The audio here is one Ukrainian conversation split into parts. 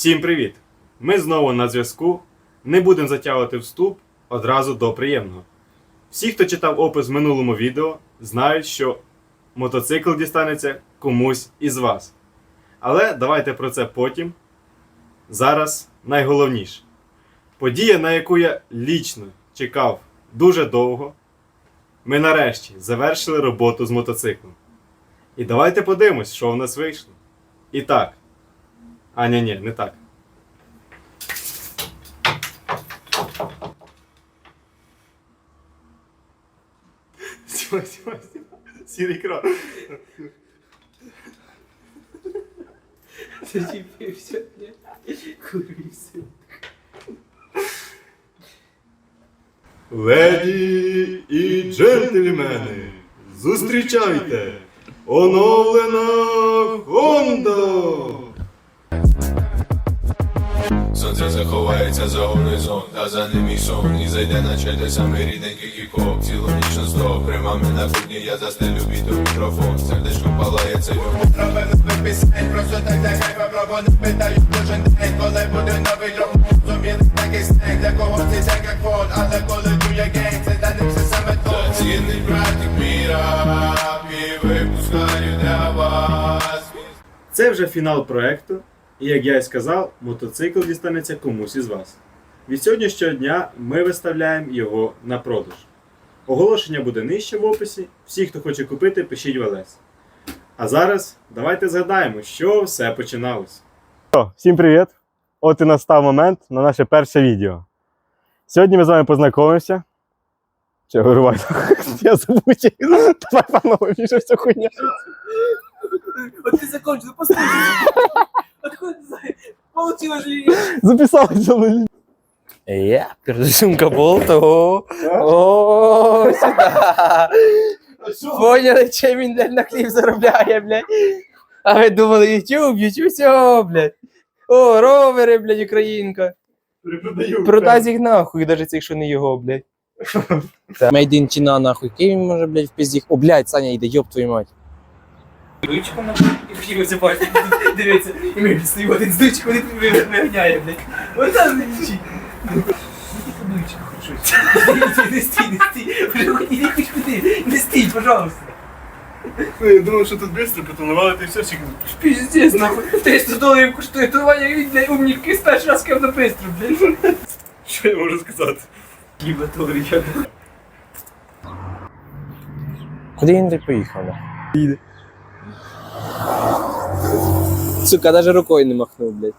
Всім привіт! Ми знову на зв'язку. Не будемо затягувати вступ одразу до приємного. Всі, хто читав опис в минулому відео, знають, що мотоцикл дістанеться комусь із вас. Але давайте про це потім. Зараз найголовніше. Подія, на яку я лічно чекав дуже довго. Ми нарешті завершили роботу з мотоциклом. І давайте подивимось, що в нас вийшло. І так. А, ні, ні, не так. Сіма, сіма, сіма. Сірий кран. Зачепився, блядь. Курився. Леді і джентльмени, зустрічайте! Оновлена Honda! Сонце заховається за горизонт, а за ним і сон. І зайде наче той самий рідненький кікок Цілу ніч на строк, при на кухні Я застелю біту мікрофон, сердечко палає цей любов Робимо нових пісень, просто так для хайпа Пробо не питаю кожен день, коли буде новий дроб Зуміли такий стек, для кого це як як фон Але коли чує гейм, це для них все саме то. Цінний братик мій рап І випускаю для вас. Це вже фінал проекту, і як я і сказав, мотоцикл дістанеться комусь із вас. Від сьогоднішнього дня ми виставляємо його на продаж. Оголошення буде нижче в описі. Всі, хто хоче купити, пишіть в ЛС. А зараз давайте згадаємо, що все починалось. Всім привіт! От і настав момент на наше перше відео. Сьогодні ми з вами познайомимося. Че, вирувай, я забучий. Давай панове, більше вся хуйня. Вот ты закончил, послушай. Получилось же. Записалися на Я перезумка болта. О, о, сюда. Поняли, чим він на хліб заробляє, блядь. А ви думали, YouTube, YouTube, все, блядь. О, ровери, блядь, українка. Продай їх нахуй, даже цих, що не його, блядь. In China, нахуй. Він може, блядь, в пизді. О, блядь, Саня йде, ёб твою мать. Нахуй, і хотів зібати. Дивіться, і ми стоїмо один з дучку, не виганяє, блядь. Ось там не лічить. Не стій, не стій. Вже хоч іди хоч куди. Не стій, пожалуйста. Я думав, що тут швидко потонували, ти все чекав. Пиздец, нахуй. 300 доларів коштує, то Ваня, блядь, умнівки перший раз кав на бистро, блядь. Що я можу сказати? Гібаторія. Куди він поїхав? Їде. Сука, навіть рукою не махнув, блядь.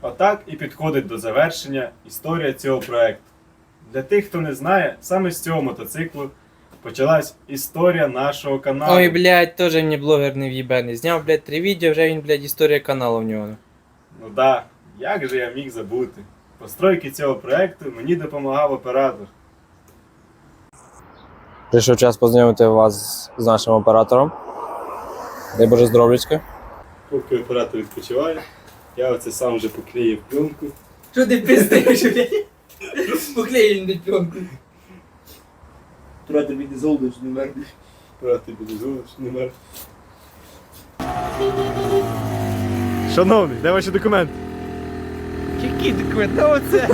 Отак і підходить до завершення історія цього проекту. Для тих, хто не знає, саме з цього мотоциклу почалась історія нашого каналу. Ой, блядь, теж мені блогер не в'їбаний. Зняв, блядь, три відео, вже він, блядь, історія каналу в нього. Ну да, як же я міг забути? Постройки цього проекту мені допомагав оператор. Прийшов час познайомити вас з нашим оператором. Дай Боже здоров'ячка. Поки оператор відпочиває, я оце сам вже поклеїв пленку. Що ти пиздиш, блядь? Поклеїв він пленку. Трати від золоч не мердиш. Брати буде не Шановний, де ваші документи? Які документи? Ну оце.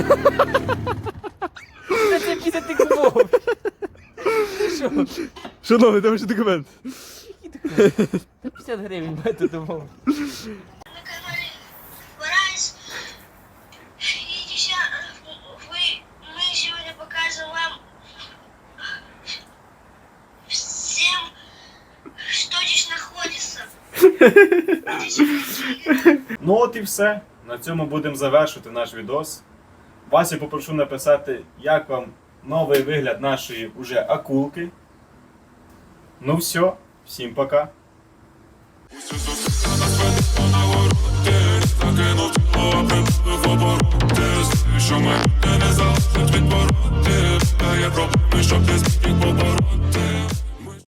Це 50. Ти що? Шановний, де ваші документи? Які документи? 50 гривень мати умов. на канале Варайс. И сейчас вы, мы сегодня покажем вам всем, что здесь находится. Ну от і все. На цьому будемо завершувати наш відос. Вас я попрошу написати, як вам новий вигляд нашої уже акулки. Ну все, Всім пока. Що мене не